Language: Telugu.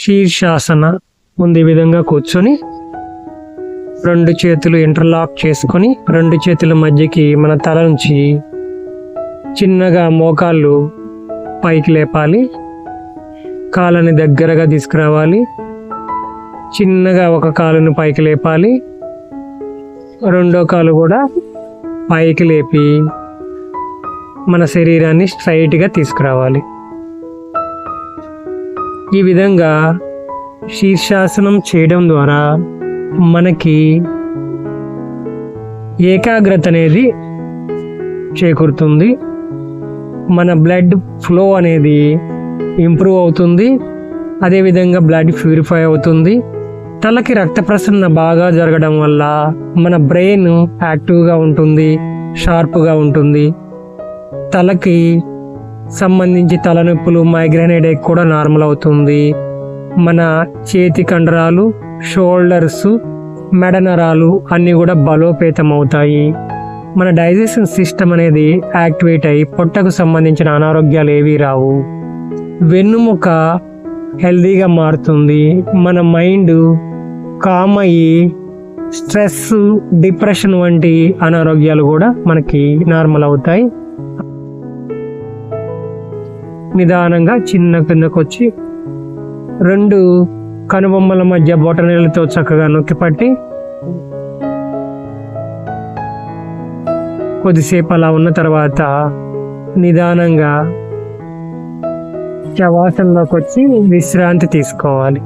శీర్షాసన ముందు ఈ విధంగా కూర్చొని రెండు చేతులు ఇంటర్లాక్ చేసుకొని రెండు చేతుల మధ్యకి మన తల నుంచి చిన్నగా మోకాళ్ళు పైకి లేపాలి. కాళ్ళని దగ్గరగా తీసుకురావాలి. చిన్నగా ఒక కాలుని పైకి లేపాలి. రెండో కాలు కూడా పైకి లేపి మన శరీరాన్ని స్ట్రైట్గా తీసుకురావాలి. ఈ విధంగా శీర్షాసనం చేయడం ద్వారా మనకి ఏకాగ్రత అనేది చేకూరుతుంది. మన బ్లడ్ ఫ్లో అనేది ఇంప్రూవ్ అవుతుంది. అదేవిధంగా బ్లడ్ ప్యూరిఫై అవుతుంది. తలకి రక్త ప్రసరణ బాగా జరగడం వల్ల మన బ్రెయిన్ యాక్టివ్గా ఉంటుంది షార్ప్గా ఉంటుంది. తలకి సంబంధించి తలనొప్పులు మైగ్రేన్ హెడేక్ కూడా నార్మల్ అవుతుంది. మన చేతి కండరాలు షోల్డర్స్ మెడ నరాలు అన్నీ కూడా బలోపేతం అవుతాయి. మన డైజెషన్ సిస్టమ్ అనేది యాక్టివేట్ అయ్యి పొట్టకు సంబంధించిన అనారోగ్యాలు ఏవీ రావు. వెన్నుముక హెల్దీగా మారుతుంది. మన మైండ్ కామ్ అయ్యి స్ట్రెస్ డిప్రెషన్ వంటి అనారోగ్యాలు కూడా మనకి నార్మల్ అవుతాయి. నిదానంగా చిన్న కిందకు వచ్చి రెండు కనుబొమ్మల మధ్య బొటనీళ్ళతో చక్కగా నొక్కి పట్టి కొద్దిసేపు అలా ఉన్న తర్వాత నిదానంగా శవాసంలోకి వచ్చి విశ్రాంతి తీసుకోవాలి.